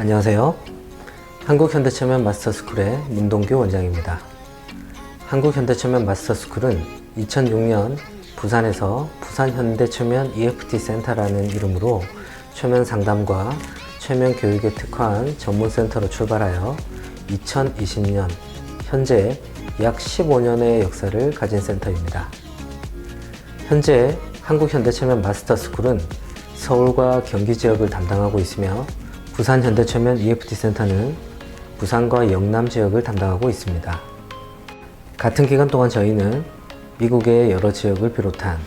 안녕하세요. 한국현대체면 마스터스쿨의 문동규 원장입니다. 한국현대체면 마스터스쿨은 2006년 부산에서 부산현대체면 EFT 센터라는 이름으로 최면 상담과 최면 교육에 특화한 전문센터로 출발하여 2020년 현재 약 15년의 역사를 가진 센터입니다. 현재 한국현대체면 마스터스쿨은 서울과 경기 지역을 담당하고 있으며 부산 현대체면 EFT 센터는 부산과 영남 지역을 담당하고 있습니다. 같은 기간 동안 저희는 미국의 여러 지역을 비롯한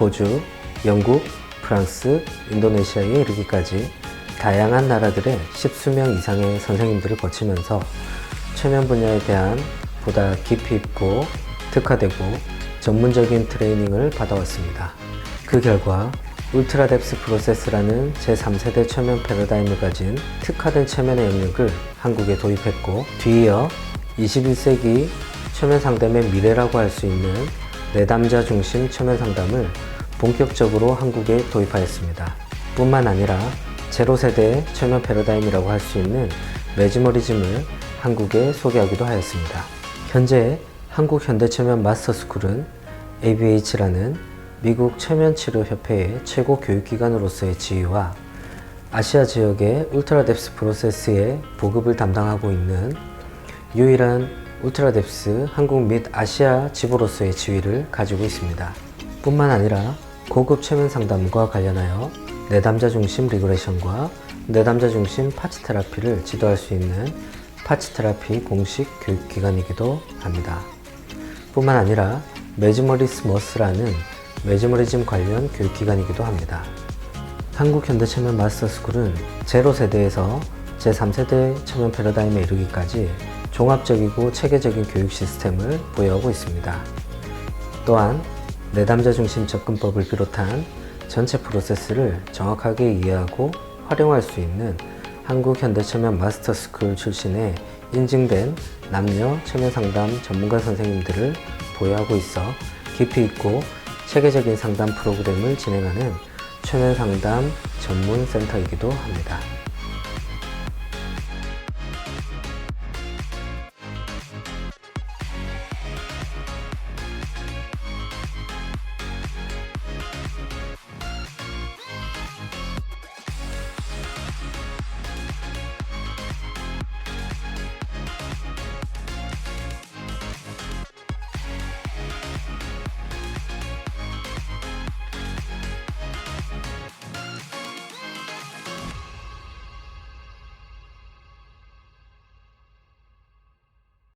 호주, 영국, 프랑스, 인도네시아에 이르기까지 다양한 나라들의 십수명 이상의 선생님들을 거치면서 최면 분야에 대한 보다 깊이 있고 특화되고 전문적인 트레이닝을 받아왔습니다. 그 결과 울트라 뎁스 프로세스라는 제3세대 최면 패러다임을 가진 특화된 최면의 영역을 한국에 도입했고 뒤이어 21세기 최면 상담의 미래라고 할 수 있는 내담자 중심 최면 상담을 본격적으로 한국에 도입하였습니다. 뿐만 아니라 제로세대 최면 패러다임이라고 할 수 있는 매지머리즘을 한국에 소개하기도 하였습니다. 현재 한국 현대체면 마스터스쿨은 ABH라는 미국 체면치료협회의 최고 교육기관으로서의 지위와 아시아 지역의 울트라뎁스 프로세스의 보급을 담당하고 있는 유일한 울트라뎁스 한국 및 아시아 지부로서의 지위를 가지고 있습니다. 뿐만 아니라 고급 최면 상담과 관련하여 내담자 중심 리그레션과 내담자 중심 파츠 테라피를 지도할 수 있는 파츠 테라피 공식 교육기관이기도 합니다. 뿐만 아니라 매즈머리스 머스라는 매즈머리즘 관련 교육기관이기도 합니다. 한국현대체면 마스터스쿨은 제로 세대에서 제3세대 체면 패러다임에 이르기까지 종합적이고 체계적인 교육 시스템을 보유하고 있습니다. 또한 내담자 중심 접근법을 비롯한 전체 프로세스를 정확하게 이해하고 활용할 수 있는 한국현대체면 마스터스쿨 출신의 인증된 남녀 체면 상담 전문가 선생님들을 보유하고 있어 깊이 있고 체계적인 상담 프로그램을 진행하는 최면 상담 전문 센터이기도 합니다.